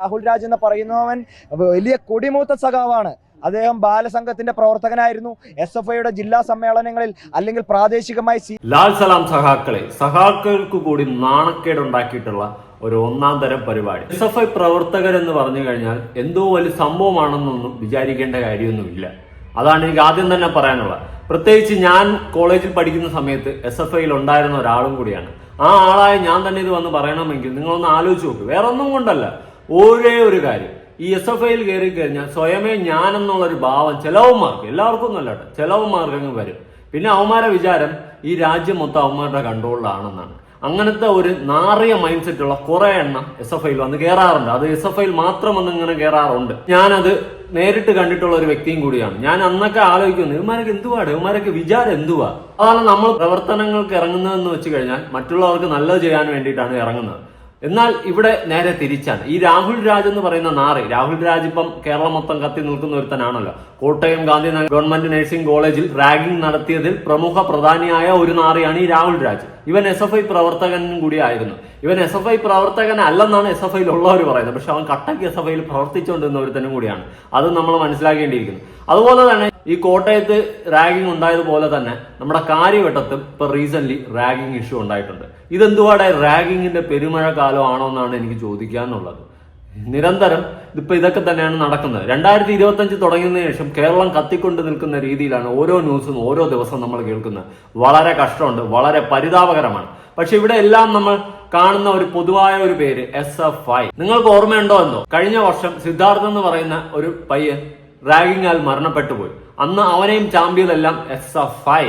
രാഹുൽ രാജ് എന്ന് പറയുന്നവൻ വലിയ കൊടിമൂത്ത സഖാവാണ്. അദ്ദേഹം ബാലസംഘത്തിന്റെ പ്രവർത്തകനായിരുന്നു. എസ് എഫ് ഐയുടെ ജില്ലാ സമ്മേളനങ്ങളിൽ അല്ലെങ്കിൽ പ്രാദേശികമായി സി ലാൽ സലാം സഹാക്കളെ സഹാക്കൾക്ക് കൂടി നാണക്കേടുണ്ടാക്കിയിട്ടുള്ള ഒരു ഒന്നാം തരം പരിപാടി. എസ് എഫ് ഐ പ്രവർത്തകർ എന്ന് പറഞ്ഞു കഴിഞ്ഞാൽ എന്തോ വലിയ സംഭവമാണെന്നൊന്നും വിചാരിക്കേണ്ട കാര്യമൊന്നുമില്ല. അതാണ് എനിക്ക് ആദ്യം തന്നെ പറയാനുള്ളത്. പ്രത്യേകിച്ച് ഞാൻ കോളേജിൽ പഠിക്കുന്ന സമയത്ത് എസ് എഫ് ഐയിൽ ഉണ്ടായിരുന്ന ഒരാളും കൂടിയാണ്. ആ ആളായ ഞാൻ തന്നെ ഇത് വന്ന് പറയണമെങ്കിൽ നിങ്ങളൊന്ന് ആലോചിച്ച് നോക്ക്. വേറെ ഒന്നും കൊണ്ടല്ല. ഒരേ ഒരു കാര്യം. ഈ എസ് എഫ് ഐയിൽ കയറി കഴിഞ്ഞാൽ സ്വയമേ ഞാൻ എന്നുള്ളൊരു ഭാവം ചിലവന്മാർക്ക് എല്ലാവർക്കും ഒന്നും അല്ല ചിലവന്മാർക്ക് അങ്ങ് വരും. പിന്നെ അവന്മാരെ വിചാരം ഈ രാജ്യം മൊത്തം അവന്മാരുടെ കൺട്രോളിലാണെന്നാണ് അങ്ങനത്തെ ഒരു നാറിയ മൈൻഡ് സെറ്റ് ഉള്ള കുറെ എണ്ണം എസ് എഫ് ഐയിൽ വന്ന് കയറാറുണ്ട് അത് എസ് എഫ് ഐയിൽ മാത്രം വന്ന് ഇങ്ങനെ കയറാറുണ്ട് ഞാനത് നേരിട്ട് കണ്ടിട്ടുള്ള ഒരു വ്യക്തിയും കൂടിയാണ്. ഞാൻ അന്നൊക്കെ ആലോചിക്കുന്നു ഇവന്മാരൊക്കെ എന്തുവാട്? ഇവന്മാരൊക്കെ വിചാരം എന്തുവാ? അതാണ് നമ്മൾ പ്രവർത്തനങ്ങൾക്ക് ഇറങ്ങുന്നതെന്ന് വെച്ച് കഴിഞ്ഞാൽ മറ്റുള്ളവർക്ക് നല്ലത് ചെയ്യാൻ വേണ്ടിയിട്ടാണ് ഇറങ്ങുന്നത്. എന്നാൽ ഇവിടെ നേരെ തിരിച്ചാണ്. ഈ രാഹുൽ രാജ് എന്ന് പറയുന്ന നാറി രാഹുൽ രാജ് ഇപ്പം കേരളം മൊത്തം കത്തി നിൽക്കുന്ന ഒരുത്തനാണല്ലോ. കോട്ടയം ഗാന്ധിനഗർ ഗവൺമെന്റ് നഴ്സിംഗ് കോളേജിൽ റാഗിംഗ് നടത്തിയതിൽ പ്രമുഖ പ്രധാനിയായ ഒരു നാറിയാണ് ഈ രാഹുൽ രാജ്. ഇവൻ എസ് എഫ് ഐ പ്രവർത്തകനും കൂടി ആയിരുന്നു. ഇവൻ എസ് എഫ് ഐ പ്രവർത്തകൻ അല്ലെന്നാണ് എസ് എഫ് ഐയിൽ ഉള്ളവർ പറയുന്നത്. പക്ഷെ അവൻ കട്ടക്ക് എസ് എഫ് ഐയിൽ പ്രവർത്തിച്ചുകൊണ്ടിരുന്ന ഒരുത്തനും കൂടിയാണ്. അത് നമ്മൾ മനസ്സിലാക്കേണ്ടിയിരിക്കുന്നു. അതുപോലെ തന്നെ ഈ കോട്ടയത്ത് റാഗിംഗ് ഉണ്ടായതുപോലെ തന്നെ നമ്മുടെ കാര്യവട്ടത്തും ഇപ്പൊ റീസെന്റ് റാഗിംഗ് ഇഷ്യൂ ഉണ്ടായിട്ടുണ്ട്. ഇതെന്തുവാടെ? റാഗിങ്ങിന്റെ പെരുമഴ കാലമാണോ എന്നാണ് എനിക്ക് ചോദിക്കാന്നുള്ളത് നിരന്തരം ഇപ്പൊ ഇതൊക്കെ തന്നെയാണ് നടക്കുന്നത്. രണ്ടായിരത്തി ഇരുപത്തി അഞ്ച് തുടങ്ങിയതിനു ശേഷം കേരളം കത്തിക്കൊണ്ട് നിൽക്കുന്ന രീതിയിലാണ് ഓരോ ന്യൂസും ഓരോ ദിവസവും നമ്മൾ കേൾക്കുന്നത്. വളരെ കഷ്ടമുണ്ട് വളരെ പരിതാപകരമാണ്. പക്ഷെ ഇവിടെ എല്ലാം നമ്മൾ കാണുന്ന ഒരു പൊതുവായ ഒരു പേര് എസ് എഫ് ഐ നിങ്ങൾക്ക് ഓർമ്മയുണ്ടോ എന്തോ? കഴിഞ്ഞ വർഷം സിദ്ധാർത്ഥ് എന്ന് പറയുന്ന ഒരു പയ്യൻ റാഗിങ്ങാൽ മരണപ്പെട്ടു പോയി അന്ന് അവനെയും ചാമ്പ്യതെല്ലാം എസ് എഫ് ഐ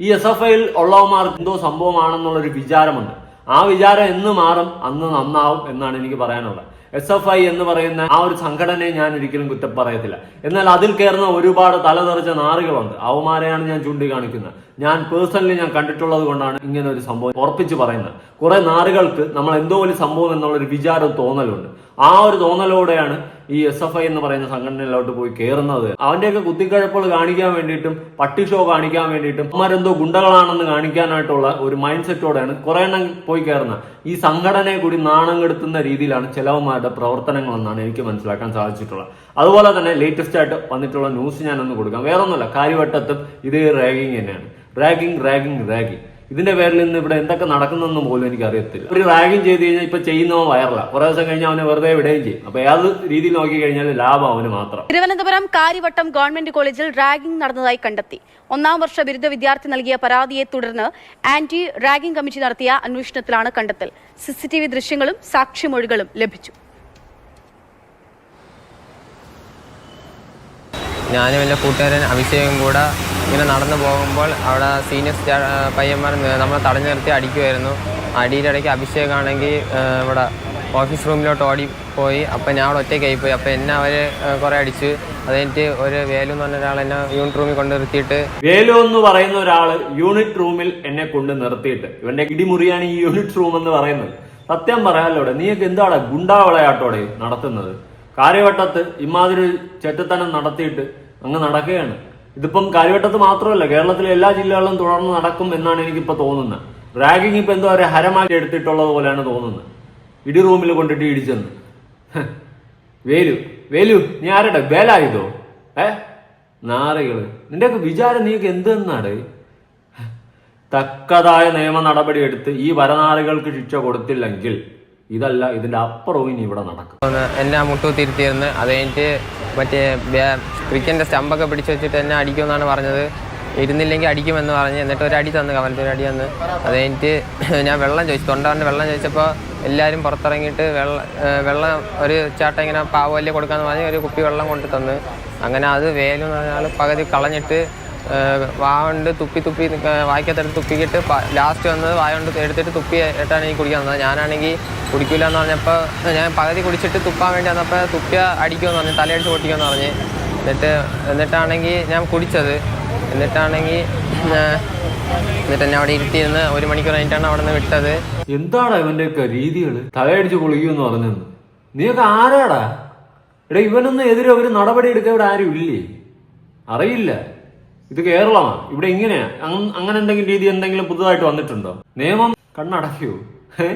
ഈ എസ് എഫ് ഐയിൽ ഉള്ളവന്മാർക്ക് എന്തോ സംഭവമാണെന്നുള്ളൊരു വിചാരമുണ്ട്. ആ വിചാരം എന്ന് മാറും അന്ന് നന്നാവും എന്നാണ് എനിക്ക് പറയാനുള്ളത്. എസ് എഫ് ഐ എന്ന് പറയുന്ന ആ ഒരു സംഘടനയെ ഞാൻ ഒരിക്കലും കുറ്റം പറയത്തില്ല. എന്നാൽ അതിൽ കയറുന്ന ഒരുപാട് തലതെറിച്ച നാറുകളുണ്ട്. അവന്മാരെയാണ് ഞാൻ ചൂണ്ടിക്കാണിക്കുന്നത്. ഞാൻ പേഴ്സണലി ഞാൻ കണ്ടിട്ടുള്ളത് കൊണ്ടാണ് ഇങ്ങനെ ഒരു സംഭവം ഉറപ്പിച്ച് പറയുന്നത്. കുറെ നാറുകൾക്ക് നമ്മൾ എന്തോ ഒരു സംഭവം എന്നുള്ള ഒരു വിചാരം തോന്നലുണ്ട്. ആ ഒരു തോന്നലോടെയാണ് ഈ എസ് എഫ് ഐ എന്ന് പറയുന്ന സംഘടനയിലോട്ട് പോയി കയറുന്നത് അവന്റെയൊക്കെ കുത്തിക്കഴപ്പുകൾ കാണിക്കാൻ വേണ്ടിയിട്ടും പട്ടി ഷോ കാണിക്കാൻ വേണ്ടിയിട്ടും അവന്മാരെന്തോ ഗുണ്ടകളാണെന്ന് കാണിക്കാനായിട്ടുള്ള ഒരു മൈൻഡ് സെറ്റോടെയാണ് കുറെ എണ്ണം പോയി കയറുന്നത് ഈ സംഘടനയെ കൂടി നാണം കെടുത്തുന്ന രീതിയിലാണ് ചിലവന്മാരുടെ പ്രവർത്തനങ്ങൾ എന്നാണ് എനിക്ക് മനസ്സിലാക്കാൻ സാധിച്ചിട്ടുള്ളത്. അതുപോലെ തന്നെ ലേറ്റസ്റ്റ് ആയിട്ട് വന്നിട്ടുള്ള ന്യൂസ് ഞാനൊന്ന് കൊടുക്കാം. വേറൊന്നുമല്ല കാര്യവട്ടത്തും ഇതേ റാഗിങ് തന്നെയാണ്. റാഗിങ് റാഗിങ് റാഗിങ് ഇതിന്റെ പേരിൽ നിന്ന് ഇവിടെ എന്തൊക്കെ നടക്കുന്നതെന്ന് പോലും എനിക്ക് അറിയത്തില്ല ഒരു റാഗിങ് ചെയ്ത് കഴിഞ്ഞാൽ ഇപ്പൊ ചെയ്യുന്നവൻ വയറില്ല കുറെ ദിവസം കഴിഞ്ഞാൽ അവനെ വെറുതെ വിടുകയും ചെയ്യും. അപ്പൊ ഏത് രീതിയിൽ നോക്കി കഴിഞ്ഞാൽ ലാഭം അവന് മാത്രം. തിരുവനന്തപുരം കാര്യവട്ടം ഗവൺമെന്റ് കോളേജിൽ റാഗിംഗ് നടന്നതായി കണ്ടെത്തി. ഒന്നാം വർഷ ബിരുദ വിദ്യാർത്ഥി നൽകിയ പരാതിയെ തുടർന്ന് ആന്റി റാഗിംഗ് കമ്മിറ്റി നടത്തിയ അന്വേഷണത്തിലാണ് കണ്ടെത്തൽ. സിസിടിവി ദൃശ്യങ്ങളും സാക്ഷിമൊഴികളും ലഭിച്ചു. ഞാനും എന്റെ കൂട്ടുകാരൻ അഭിഷേകം കൂടെ ഇങ്ങനെ നടന്നു പോകുമ്പോൾ അവിടെ സീനിയർ പയ്യന്മാർ നമ്മളെ തടഞ്ഞു നിർത്തി അടിക്കുമായിരുന്നു അടിയുടെ ഇടയ്ക്ക് അഭിഷേകാണെങ്കിൽ ഇവിടെ ഓഫീസ് റൂമിലോട്ട് ഓടി പോയി. അപ്പം ഞാൻ അവിടെ ഒറ്റയ്ക്കായി പോയി. അപ്പം എന്നെ അവർ കുറേ അടിച്ച്. അതെനിക്ക് ഒരു വേലു എന്ന് പറഞ്ഞ ഒരാൾ എന്നെ യൂണിറ്റ് റൂമിൽ കൊണ്ട് നിർത്തിയിട്ട് വേലു എന്ന് പറയുന്ന ഒരാൾ യൂണിറ്റ് റൂമിൽ എന്നെ കൊണ്ട് നിർത്തിയിട്ട്. ഇവന്റെ ഇടിമുറിയാണ് ഈ യൂണിറ്റ് റൂം എന്ന് പറയുന്നത്. സത്യം പറയാലോടെ നീയൊക്കെ എന്താണ് ഗുണ്ടാവളയാട്ടോടെ നടത്തുന്നത്? കാര്യവട്ടത്ത് ഇമാതിരി ചെറ്റത്തനം നടത്തിയിട്ട് അങ്ങ് നടക്കുകയാണ്. ഇതിപ്പം കാര്യവട്ടത്ത് മാത്രമല്ല കേരളത്തിലെ എല്ലാ ജില്ലകളിലും തുടർന്ന് നടക്കും എന്നാണ് എനിക്കിപ്പോ തോന്നുന്നത്. റാഗിങ് ഇപ്പൊ എന്തോ ഒരു ഹരമാക്കി എടുത്തിട്ടുള്ളത് പോലെയാണ് തോന്നുന്നത്. ഇടി റൂമിൽ കൊണ്ടിട്ട് ഇടിച്ചെന്ന്. വേലു വേലു നീ ആരുടെ? വേലായുധോ? ഏ? നാറികൾ. നിന്റെയൊക്കെ വിചാരം നീക്ക് എന്തെന്നാണ് തക്കതായ നിയമ നടപടി എടുത്ത് ഈ വരനാറികൾക്ക് ശിക്ഷ കൊടുത്തില്ലെങ്കിൽ ഇതല്ല ഇതിന്റെ അപ്പുറവും ഇനി ഇവിടെ നടക്കും. എന്നെ മുട്ടു തിരുത്തിയിരുന്നു അത് കഴിഞ്ഞിട്ട് മറ്റേ ക്രിക്കറ്റിന്റെ സ്റ്റമ്പൊക്കെ പിടിച്ചു വെച്ചിട്ട് എന്നെ അടിക്കുമെന്നാണ് പറഞ്ഞത്. ഇരുന്നില്ലെങ്കിൽ അടിക്കുമെന്ന് പറഞ്ഞ് എന്നിട്ട് ഒരു അടി തന്നു കമലത്തിൽ അടി തന്ന്. അത് കഴിഞ്ഞിട്ട് ഞാൻ വെള്ളം ചോദിച്ചു. തൊണ്ടാണ്ട് വെള്ളം ചോദിച്ചപ്പോൾ എല്ലാവരും പുറത്തിറങ്ങിയിട്ട് വെള്ള വെള്ളം ഒരു ചാട്ടം ഇങ്ങനെ പാവല്ലേ കൊടുക്കാന്ന് പറഞ്ഞ് ഒരു കുപ്പി വെള്ളം കൊണ്ട് തന്ന്. അങ്ങനെ അത് വേലെന്ന് എന്ന് പറഞ്ഞാൽ പകുതി കളഞ്ഞിട്ട് ഏഹ് വാ കൊണ്ട് തുപ്പി തുപ്പി വായിക്കത്തെടുത്ത് തുപ്പിക്കിട്ട് ലാസ്റ്റ് വന്നത് വായ കൊണ്ട് എടുത്തിട്ട് തുപ്പി ഇട്ടാണ് എനിക്ക് കുടിക്കാൻ തന്നത് ഞാനാണെങ്കിൽ കുടിക്കില്ല എന്ന് പറഞ്ഞപ്പോൾ ഞാൻ പകുതി കുടിച്ചിട്ട് തുപ്പാൻ വേണ്ടി വന്നപ്പോൾ തുപ്പിയ അടിക്കുമെന്ന് പറഞ്ഞു തലയടിച്ച് പൊട്ടിക്കുമെന്ന് പറഞ്ഞ്. എന്നിട്ട് എന്നിട്ടാണെങ്കിൽ ഞാൻ കുടിച്ചത്. എന്നിട്ടാണെങ്കിൽ എന്നിട്ട് എന്നെ അവിടെ ഇരുത്തിയിരുന്ന് ഒരു മണിക്കൂർ കഴിഞ്ഞിട്ടാണ് അവിടെ നിന്ന് വിട്ടത്. എന്താണ് ഇവന്റെയൊക്കെ രീതികൾ തലയടിച്ച് പൊളിക്കുമെന്ന് പറഞ്ഞെന്ന്. നീയൊക്കെ ആരാടാ? എടാ ഇവനൊന്നും എതിരെ ഒരു നടപടി എടുക്കാൻ ഇവിടെ ആരും ഇല്ലേ? അറിയില്ല. ഇത് കേരളമാണ്. ഇവിടെ ഇങ്ങനെയാ അങ്ങനെ എന്തെങ്കിലും രീതി എന്തെങ്കിലും പുതുതായിട്ട് വന്നിട്ടുണ്ടോ? നിയമം കണ്ണടയ്ക്കൂ ഏ?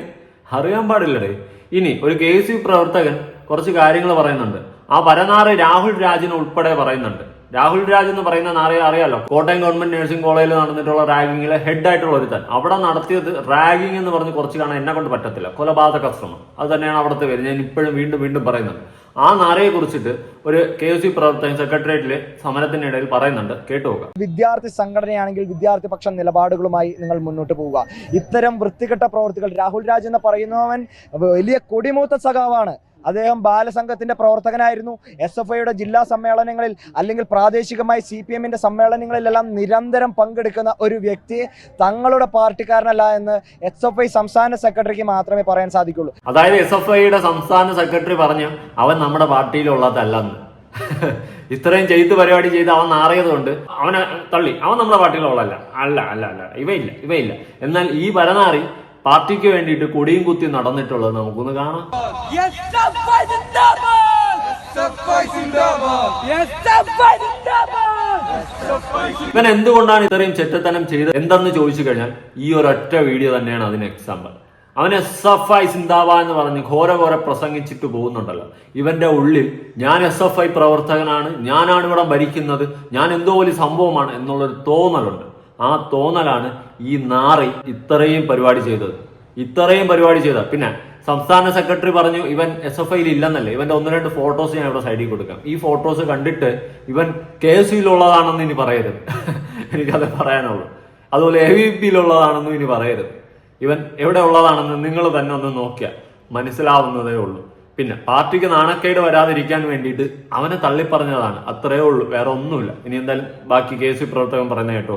അറിയാൻ പാടില്ലടേ. ഇനി ഒരു കെ സി പ്രവർത്തകൻ കുറച്ച് കാര്യങ്ങൾ പറയുന്നുണ്ട്. ആ പരനാറ് രാഹുൽ രാജിന് ഉൾപ്പെടെ പറയുന്നുണ്ട്. രാഹുൽ രാജ് എന്ന് പറയുന്ന നാറിയ അറിയാലോ? കോട്ടയം ഗവൺമെന്റ് നഴ്സിംഗ് കോളേജിൽ നടന്നിട്ടുള്ള റാഗിങ്ങിലെ ഹെഡ് ആയിട്ടുള്ള ഒരുത്തൻ. അവിടെ നടത്തിയത് റാഗിങ് എന്ന് പറഞ്ഞ് കുറച്ച് കാണാൻ എന്നെ കൊണ്ട് പറ്റത്തില്ല. കൊലപാതക ശ്രമം. അത് തന്നെയാണ് അവിടുത്തെ പേര് ഞാൻ ഇപ്പോഴും വീണ്ടും വീണ്ടും പറയുന്നത്. ആ നാരയെ കുറിച്ചിട്ട് ഒരു കെ എസ് യു പ്രവർത്തകൻ സെക്രട്ടേറിയറ്റിലെ സമരത്തിനിടയിൽ പറയുന്നുണ്ട്. കേട്ടു നോക്കാം. വിദ്യാർത്ഥി സംഘടനയാണെങ്കിൽ വിദ്യാർത്ഥി പക്ഷ നിലപാടുകളുമായി നിങ്ങൾ മുന്നോട്ട് പോവുക. ഇത്തരം വൃത്തികെട്ട പ്രവർത്തികൾ രാഹുൽ രാജ് എന്ന് പറയുന്നവൻ വലിയ കൊടിമൂത്ത സഖാവാണ്. അദ്ദേഹം ബാലസംഘത്തിന്റെ പ്രവർത്തകനായിരുന്നു. എസ് എഫ് ഐയുടെ ജില്ലാ സമ്മേളനങ്ങളിൽ അല്ലെങ്കിൽ പ്രാദേശികമായി സി പി എമ്മിന്റെ സമ്മേളനങ്ങളിലെല്ലാം നിരന്തരം പങ്കെടുക്കുന്ന ഒരു വ്യക്തി തങ്ങളുടെ പാർട്ടിക്കാരനല്ല എന്ന് എസ് എഫ് ഐ സംസ്ഥാന സെക്രട്ടറിക്ക് മാത്രമേ പറയാൻ സാധിക്കുള്ളൂ. അതായത് എസ് എഫ് ഐയുടെ സംസ്ഥാന സെക്രട്ടറി പറഞ്ഞു അവൻ നമ്മുടെ പാർട്ടിയിലുള്ളതല്ലെന്ന്. ഇത്രയും ചെയ്ത് പരിപാടി ചെയ്ത് അവൻ നാറിയതുകൊണ്ട് അവനെ തള്ളി. അവൻ നമ്മുടെ പാർട്ടിയിലുള്ളതല്ല. അല്ല അല്ല അല്ല. ഇവയില്ല ഇവയില്ല. എന്നാൽ ഈ പരനാറി പാർട്ടിക്ക് വേണ്ടിയിട്ട് കൊടിയും കുത്തി നടന്നിട്ടുള്ളത് നമുക്കൊന്ന് കാണാം. ഇവൻ എന്തുകൊണ്ടാണ് ഇത്രയും ചെറ്റത്തനം ചെയ്തത്? എന്തെന്ന് ചോദിച്ചു കഴിഞ്ഞാൽ ഈ ഒരൊറ്റ വീഡിയോ തന്നെയാണ് അതിന് എക്സാമ്പിൾ അവൻ എസ് സിന്താബ എന്ന് പറഞ്ഞ് ഘോര ഘോര പ്രസംഗിച്ചിട്ട് പോകുന്നുണ്ടല്ലോ. ഇവന്റെ ഉള്ളിൽ ഞാൻ എസ് എഫ് ഐ പ്രവർത്തകനാണ് ഞാനാണ് ഇവിടെ ഭരിക്കുന്നത് ഞാൻ എന്തോ വലിയ സംഭവമാണ് എന്നുള്ളൊരു തോന്നലുണ്ട്. ആ തോന്നലാണ് ഈ നാറി ഇത്രയും പരിപാടി ചെയ്തത്. ഇത്രയും പരിപാടി ചെയ്ത. പിന്നെ സംസ്ഥാന സെക്രട്ടറി പറഞ്ഞു ഇവൻ എസ് എഫ് ഐയിൽ ഇല്ലെന്നല്ലേ. ഇവന്റെ ഒന്ന് രണ്ട് ഫോട്ടോസ് ഞാൻ ഇവിടെ സൈഡിൽ കൊടുക്കാം. ഈ ഫോട്ടോസ് കണ്ടിട്ട് ഇവൻ കെ എസ് യുയിലുള്ളതാണെന്ന് ഇനി പറയരുത്. എനിക്കത് പറയാനുള്ളൂ. അതുപോലെ എ വി പിയിലുള്ളതാണെന്നും ഇനി പറയരുത്. ഇവൻ എവിടെ ഉള്ളതാണെന്ന് നിങ്ങൾ തന്നെ ഒന്ന് നോക്കിയാൽ മനസ്സിലാവുന്നതേ ഉള്ളൂ. പിന്നെ പാർട്ടിക്ക് നാണക്കേട് വരാതിരിക്കാൻ വേണ്ടിയിട്ട് അവനെ തള്ളിപ്പറഞ്ഞതാണ്. അത്രേ ഉള്ളൂ. വേറെ ഒന്നുമില്ല. ഇനി എന്തായാലും ബാക്കി കെ സി പ്രവർത്തകൻ പറയുന്ന കേട്ടോ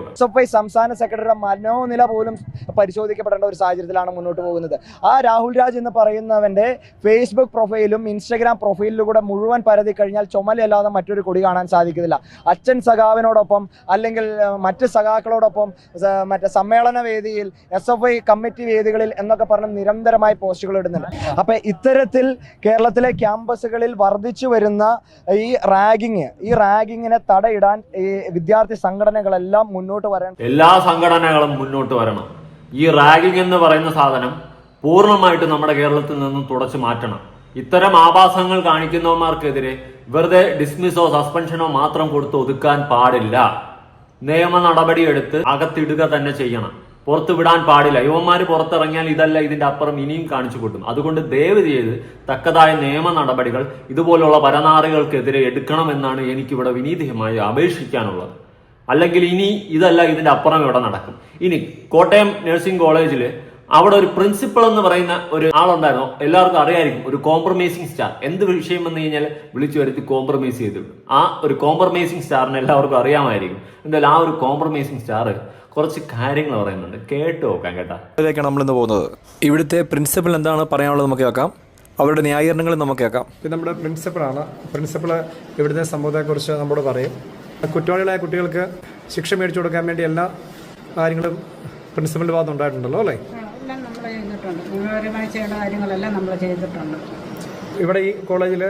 സംസ്ഥാന സെക്രട്ടറിയുടെ മനോനില പോലും പരിശോധിക്കപ്പെടേണ്ട ഒരു സാഹചര്യത്തിലാണ് മുന്നോട്ട് പോകുന്നത്. ആ രാഹുൽ രാജ് എന്ന് പറയുന്നവന്റെ ഫേസ്ബുക്ക് പ്രൊഫൈലും ഇൻസ്റ്റഗ്രാം പ്രൊഫൈലിലൂടെ മുഴുവൻ പരതി കഴിഞ്ഞാൽ ചുമലല്ലാതെ മറ്റൊരു കൊടി കാണാൻ സാധിക്കുന്നില്ല അച്ഛൻ സഖാവിനോടൊപ്പം അല്ലെങ്കിൽ മറ്റ് സഖാക്കളോടൊപ്പം മറ്റേ സമ്മേളന വേദിയിൽ എസ് എഫ് ഐ കമ്മിറ്റി വേദികളിൽ എന്നൊക്കെ പറഞ്ഞ് നിരന്തരമായി പോസ്റ്റുകൾ ഇടുന്നുണ്ട്. അപ്പൊ ഇത്തരത്തിൽ കേരളത്തിലെ ക്യാമ്പസുകളിൽ വർദ്ധിച്ചു വരുന്ന ഈ റാഗിങ് ഈ റാഗിങ്ങിനെ തടയിടാൻ ഈ വിദ്യാർത്ഥി സംഘടനകളെല്ലാം മുന്നോട്ട് വരണം. എല്ലാ സംഘടനകളും മുന്നോട്ട് വരണം. ഈ റാഗിങ് എന്ന് പറയുന്ന സാധനം പൂർണമായിട്ട് നമ്മുടെ കേരളത്തിൽ നിന്നും തുടച്ചു മാറ്റണം. ഇത്തരം ആഭാസങ്ങൾ കാണിക്കുന്നവന്മാർക്കെതിരെ വെറുതെ ഡിസ്മിസോ സസ്പെൻഷനോ മാത്രം കൊടുത്ത് ഒതുക്കാൻ പാടില്ല. നിയമ നടപടിയെടുത്ത് അകത്തിടുക തന്നെ ചെയ്യണം. പുറത്ത് വിടാൻ പാടില്ല. യുവന്മാർ പുറത്തിറങ്ങിയാൽ ഇതല്ല ഇതിന്റെ അപ്പുറം ഇനിയും കാണിച്ചു കൂട്ടും. അതുകൊണ്ട് ദയവ് ചെയ്ത് തക്കതായ നിയമ നടപടികൾ ഇതുപോലുള്ള പരനാറികൾക്കെതിരെ എടുക്കണമെന്നാണ് എനിക്കിവിടെ വിനീതമായി അപേക്ഷിക്കാനുള്ളത്. അല്ലെങ്കിൽ ഇനി ഇതല്ല ഇതിന്റെ അപ്പുറം ഇവിടെ നടക്കും. ഇനി കോട്ടയം നഴ്സിംഗ് കോളേജിൽ അവിടെ ഒരു പ്രിൻസിപ്പൾ എന്ന് പറയുന്ന ഒരു ആളുണ്ടായിരുന്നു. എല്ലാവർക്കും അറിയായിരിക്കും ഒരു കോംപ്രമൈസിങ് സ്റ്റാർ എന്ത് വിഷയം വന്നു കഴിഞ്ഞാൽ വിളിച്ചു വരുത്തി കോംപ്രമൈസ് ചെയ്തു. ആ ഒരു കോംപ്രമൈസിങ് സ്റ്റാറിന് എല്ലാവർക്കും അറിയാമായിരിക്കും. എന്തായാലും ആ ഒരു കോംപ്രമൈസിങ് സ്റ്റാർ കുറച്ച് കാര്യങ്ങൾ പറയുന്നുണ്ട്. കേട്ട് നോക്കാം കേട്ടാ. ഇതിലേക്കാണ് നമ്മളിന്ന് പോകുന്നത്. ഇവിടുത്തെ പ്രിൻസിപ്പൽ എന്താണ് പറയാനുള്ളത് നമുക്ക് കേൾക്കാം. അവരുടെ ന്യായീകരണങ്ങൾ നമുക്ക് കേൾക്കാം. ഇത് നമ്മുടെ പ്രിൻസിപ്പളാണ് പ്രിൻസിപ്പൾ ഇവിടുത്തെ സംഭവത്തെക്കുറിച്ച് നമ്മോട് പറയും. കുറ്റവാളികളായ കുട്ടികൾക്ക് ശിക്ഷ മേടിച്ചു കൊടുക്കാൻ വേണ്ടി എല്ലാ കാര്യങ്ങളും പ്രിൻസിപ്പലിന്റെ ഭാഗത്ത് ഉണ്ടായിട്ടുണ്ടല്ലോ അല്ലേ? എല്ലാം നമ്മൾ ചെയ്തിട്ടുണ്ട്. നിയമപരമായി ചെയ്യേണ്ട കാര്യങ്ങളെല്ലാം നമ്മൾ ചെയ്തിട്ടുണ്ട്. ഇവിടെ ഈ കോളേജിൽ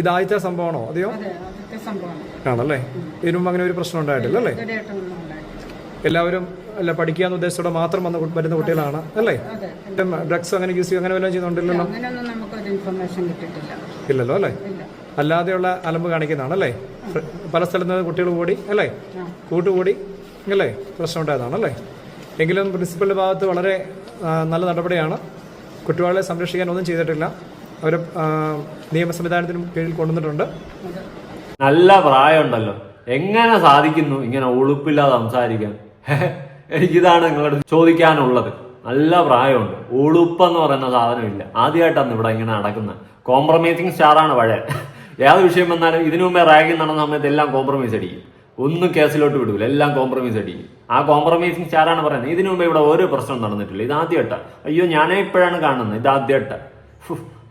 ഇത് ആദ്യത്തെ സംഭവമാണോ? അതെയോ? അതെ അതൊക്കെ സംഭവമാണ്. ആണല്ലേ? ഇതിനു മുമ്പ് അങ്ങനെ ഒരു പ്രശ്നം ഉണ്ടായിട്ടില്ല അല്ലേ? ഇതുവരെയായിട്ടൊന്നും ഉണ്ടായിട്ടില്ല. എല്ലാവരും അല്ല പഠിക്കാന്ന് ഉദ്ദേശത്തോടെ മാത്രം വന്ന് വരുന്ന കുട്ടികളാണ് അല്ലേ? ഡ്രഗ്സ് അങ്ങനെ യൂസ് ചെയ്യുക അങ്ങനെ വല്ലതും ചെയ്യുന്നുണ്ടല്ലോ ഇല്ലല്ലോ അല്ലേ? അല്ലാതെയുള്ള അലമ്പ് കാണിക്കുന്നതാണ് അല്ലേ? പല സ്ഥലത്ത് നിന്ന് കുട്ടികൾ കൂടി അല്ലേ? കൂട്ടുകൂടി അല്ലേ പ്രശ്നം ഉണ്ടായതാണ് അല്ലേ? എങ്കിലും പ്രിൻസിപ്പലിന്റെ ഭാഗത്ത് വളരെ നല്ല നടപടിയാണ്. കുട്ടികളെ സംരക്ഷിക്കാൻ ഒന്നും ചെയ്തിട്ടില്ല. അവർ നിയമ സംവിധാനത്തിന് കീഴിൽ കൊണ്ടുവന്നിട്ടുണ്ട്. നല്ല പ്രായമുണ്ടല്ലോ. എങ്ങനെ സാധിക്കുന്നു ഇങ്ങനെ ഉളുപ്പില്ലാതെ സംസാരിക്കാൻ? എനിക്കിതാണ് നിങ്ങളോട് ചോദിക്കാനുള്ളത്. നല്ല പ്രായമുണ്ട്. ഉളുപ്പെന്ന് പറയുന്ന സാധനമില്ല ആദ്യമായിട്ടാണ് ഇവിടെ ഇങ്ങനെ നടക്കുന്നത് കോംപ്രമൈസിങ് സ്റ്റാറാണ് പഴയ. ഏത് വിഷയം വന്നാലും ഇതിനു മുമ്പേ റാഗിങ് നടന്ന സമയത്ത് എല്ലാം കോംപ്രമൈസ് അടിക്കും. ഒന്നും കേസിലോട്ട് വിടൂല. എല്ലാം കോംപ്രമൈസ് അടിക്കും. ആ കോംപ്രമൈസിങ് സ്റ്റാറാണ് പറയുന്നത് ഇതിനു മുമ്പ് ഇവിടെ ഒരു പ്രശ്നം നടന്നിട്ടില്ല. ഇത് ആദ്യമായിട്ടാണ് അയ്യോ ഞാനേ ഇപ്പോഴാണ് കാണുന്നത് ഇത് ആദ്യമായിട്ടാണ്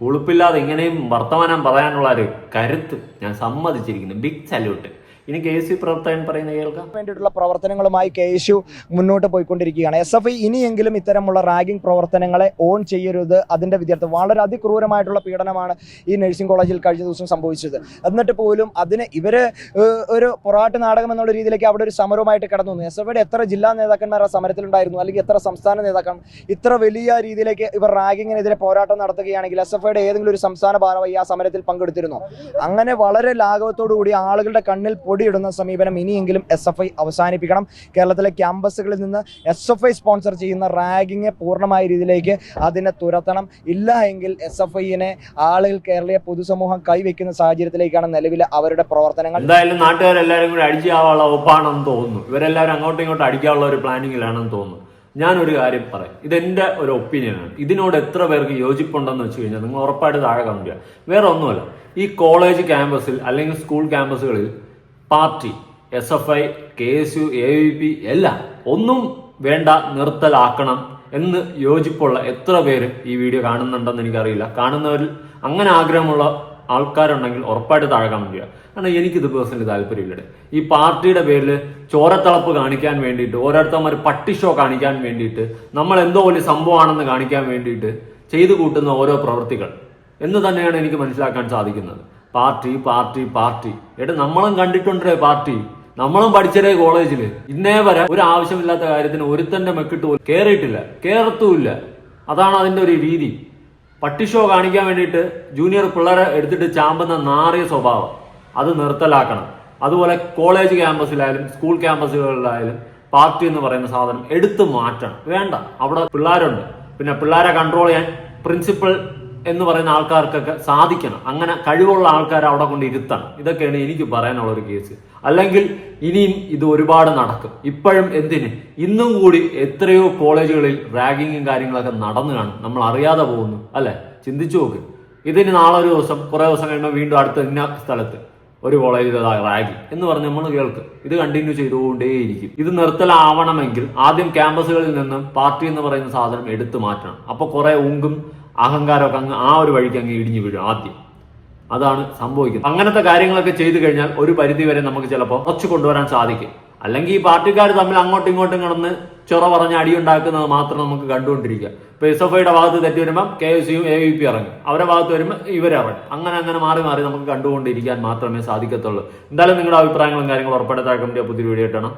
ഉളുപ്പില്ലാതെ ഇങ്ങനെയും വർത്തമാനം പറയാനുള്ള ഒരു കരുത്ത് ഞാൻ സമ്മതിച്ചിരിക്കുന്നു. ബിഗ് സല്യൂട്ട് ഇനി കെ എസ് യു പ്രവർത്തകൻ കേൾക്കാം. വേണ്ടിയിട്ടുള്ള പ്രവർത്തനങ്ങളുമായി കെ എസ് യു മുന്നോട്ട് പോയിക്കൊണ്ടിരിക്കുകയാണ്. എസ് എഫ് ഐ ഇനിയെങ്കിലും ഇത്തരമുള്ള റാഗിംഗ് പ്രവർത്തനങ്ങളെ ഓൺ ചെയ്യരുത്. അതിന്റെ വിദ്യാർത്ഥി വളരെ അതിക്രൂരമായിട്ടുള്ള പീഡനമാണ് ഈ നഴ്സിംഗ് കോളേജിൽ കഴിഞ്ഞ ദിവസം സംഭവിച്ചത്. എന്നിട്ട് പോലും അതിന് ഇവർ ഒരു പൊറാട്ട് നാടകം എന്നുള്ള രീതിയിലേക്ക് അവിടെ ഒരു സമരവുമായിട്ട് കടന്നു വന്നു. എസ് എഫ് എത്ര ജില്ലാ നേതാക്കന്മാർ ആ സമരത്തിലുണ്ടായിരുന്നു? അല്ലെങ്കിൽ എത്ര സംസ്ഥാന നേതാക്കൾ? ഇത്ര വലിയ രീതിയിലേക്ക് ഇവർ റാഗിങ്ങിനെതിരെ പോരാട്ടം നടത്തുകയാണെങ്കിൽ എസ് എഫ് ഐയുടെ ഏതെങ്കിലും ഒരു സംസ്ഥാന ഭാരവായി ആ സമരത്തിൽ പങ്കെടുത്തിരുന്നു? അങ്ങനെ വളരെ ലാഘവത്തോടു കൂടി ആളുകളുടെ കണ്ണിൽ പൊടിയിടുന്ന സമീപനം ഇനിയെങ്കിലും എസ് എഫ് ഐ അവസാനിപ്പിക്കണം. കേരളത്തിലെ ക്യാമ്പസുകളിൽ നിന്ന് എസ് എഫ് ഐ സ്പോൺസർ ചെയ്യുന്ന റാഗിങ് പൂർണമായ രീതിയിലേക്ക് അതിനെ തുരത്തണം. ഇല്ല എങ്കിൽ എസ് എഫ് ഐയിനെ ആളുകൾ കേരളീയ പൊതുസമൂഹം കൈവയ്ക്കുന്ന സാഹചര്യത്തിലേക്കാണ് നിലവിലെ അവരുടെ പ്രവർത്തനങ്ങൾ. എന്തായാലും നാട്ടുകാരെല്ലാവരും കൂടി അടിച്ചാവാനുള്ള ഒപ്പാണെന്ന് തോന്നുന്നു. ഇവരെല്ലാവരും അങ്ങോട്ടും ഇങ്ങോട്ടും അടിക്കാനുള്ള ഒരു പ്ലാനിങ്ങിലാണെന്ന് തോന്നുന്നു. ഞാനൊരു കാര്യം പറയാം. ഇതെന്റെ ഒരു ഒപ്പീനിയനാണ് ഇതിനോട് എത്ര പേർക്ക് യോജിപ്പുണ്ടെന്ന് വെച്ച് കഴിഞ്ഞാൽ നിങ്ങൾ ഉറപ്പായിട്ട് താഴെ കമന്റ് ചെയ്യുക വേറെ ഒന്നുമല്ല. ഈ കോളേജ് ക്യാമ്പസിൽ അല്ലെങ്കിൽ സ്കൂൾ ക്യാമ്പസുകളിൽ party S F I K S U A P എല്ലാം ഒന്നും വേണ്ട നിർത്തലാക്കണം എന്ന് യോജിപ്പുള്ള എത്ര പേര് ഈ വീഡിയോ കാണുന്നുണ്ടെന്ന് എനിക്കറിയില്ല. കാണുന്നവരിൽ അങ്ങനെ ആഗ്രഹമുള്ള ആൾക്കാരുണ്ടെങ്കിൽ ഉറപ്പായിട്ട് താഴെ കമന്റ് ചെയ്യുക. കാരണം എനിക്കിത് പേഴ്സണലി താല്പര്യമില്ല ഈ പാർട്ടിയുടെ പേരിൽ ചോരത്തളപ്പ് കാണിക്കാൻ വേണ്ടിയിട്ട് ഓരോരുത്തന്മാർ പട്ടി ഷോ കാണിക്കാൻ വേണ്ടിയിട്ട് നമ്മൾ എന്തോ വലിയ സംഭവമാണെന്ന് കാണിക്കാൻ വേണ്ടിയിട്ട് ചെയ്തു കൂട്ടുന്ന ഓരോ പ്രവൃത്തികൾ എന്ന് തന്നെയാണ് എനിക്ക് മനസ്സിലാക്കാൻ സാധിക്കുന്നത്. Party party party. എടാ നമ്മളും കണ്ടിട്ടുണ്ടേ പാർട്ടി. നമ്മളും പഠിച്ചതേ കോളേജിൽ ഇന്നേ വരെ ഒരു ആവശ്യമില്ലാത്ത കാര്യത്തിന് ഒരുത്തന്റെ മെക്കിട്ട് കേറിയിട്ടില്ല. കേറത്തുമില്ല. അതാണ് അതിന്റെ ഒരു രീതി. പട്ടി ഷോ കാണിക്കാൻ വേണ്ടിയിട്ട് ജൂനിയർ പിള്ളേരെ എടുത്തിട്ട് ചാമ്പുന്ന നാറിയ സ്വഭാവം. അത് നിർത്തലാക്കണം. അതുപോലെ കോളേജ് ക്യാമ്പസിലായാലും സ്കൂൾ ക്യാമ്പസുകളിലായാലും പാർട്ടി എന്ന് പറയുന്ന സാധനം എടുത്തു മാറ്റണം. വേണ്ട. അവിടെ പിള്ളേരുണ്ട്. പിന്നെ പിള്ളേരെ കൺട്രോൾ ചെയ്യാൻ പ്രിൻസിപ്പൽ എന്ന് പറയുന്ന ആൾക്കാർക്കൊക്കെ സാധിക്കണം. അങ്ങനെ കഴിവുള്ള ആൾക്കാർ അവിടെ കൊണ്ട് ഇരുത്തണം. ഇതൊക്കെയാണ് എനിക്ക് പറയാനുള്ള ഒരു കേസ്. അല്ലെങ്കിൽ ഇനിയും ഇത് ഒരുപാട് നടക്കും. ഇപ്പോഴും എന്തിന്? ഇന്നും കൂടി എത്രയോ കോളേജുകളിൽ റാഗിങ്ങും കാര്യങ്ങളൊക്കെ നടന്നു കാണും. നമ്മൾ അറിയാതെ പോകുന്നു. അല്ലെ? ചിന്തിച്ചു നോക്ക്. ഇതിന് നാളെ ഒരു ദിവസം കുറേ ദിവസം കഴിയുമ്പോൾ വീണ്ടും അടുത്ത ഇന്ന സ്ഥലത്ത് ഒരു കോളേജിൽ റാഗി എന്ന് പറഞ്ഞ് നമ്മൾ കേൾക്കും. ഇത് കണ്ടിന്യൂ ചെയ്തുകൊണ്ടേയിരിക്കും. ഇത് നിർത്തലാവണമെങ്കിൽ ആദ്യം ക്യാമ്പസുകളിൽ നിന്നും പാർട്ടി എന്ന് പറയുന്ന സാധനം എടുത്തു മാറ്റണം. അപ്പോൾ കുറേ ഉങ്കും അഹങ്കാരമൊക്കെ അങ്ങ് ആ ഒരു വഴിക്ക് അങ്ങ് ഇടിഞ്ഞു വീഴും ആദ്യം. അതാണ് സംഭവിക്കുന്നത്. അങ്ങനത്തെ കാര്യങ്ങളൊക്കെ ചെയ്തു കഴിഞ്ഞാൽ ഒരു പരിധി വരെ നമുക്ക് ചിലപ്പോൾ കുറച്ച് കൊണ്ടുവരാൻ സാധിക്കും. അല്ലെങ്കിൽ ഈ പാർട്ടിക്കാർ തമ്മിൽ അങ്ങോട്ടും ഇങ്ങോട്ടും കിടന്ന് ചൊറ പറഞ്ഞ് അടിയുണ്ടാക്കുന്നത് മാത്രം നമുക്ക് കണ്ടുകൊണ്ടിരിക്കുക. ഇപ്പൊ എസ് എഫ് ഐയുടെ ഭാഗത്ത് തെറ്റി വരുമ്പോൾ K S U A V P ഇറങ്ങും. അവരുടെ ഭാഗത്ത് വരുമ്പോൾ ഇവരിറങ്ങും അങ്ങനെ അങ്ങനെ മാറി മാറി നമുക്ക് കണ്ടുകൊണ്ടിരിക്കാൻ മാത്രമേ സാധിക്കത്തുള്ളൂ. എന്തായാലും നിങ്ങളുടെ അഭിപ്രായങ്ങളും കാര്യങ്ങളും ഉറപ്പെടുത്താൻ പുതിയ വീഡിയോ ഇട്ടണം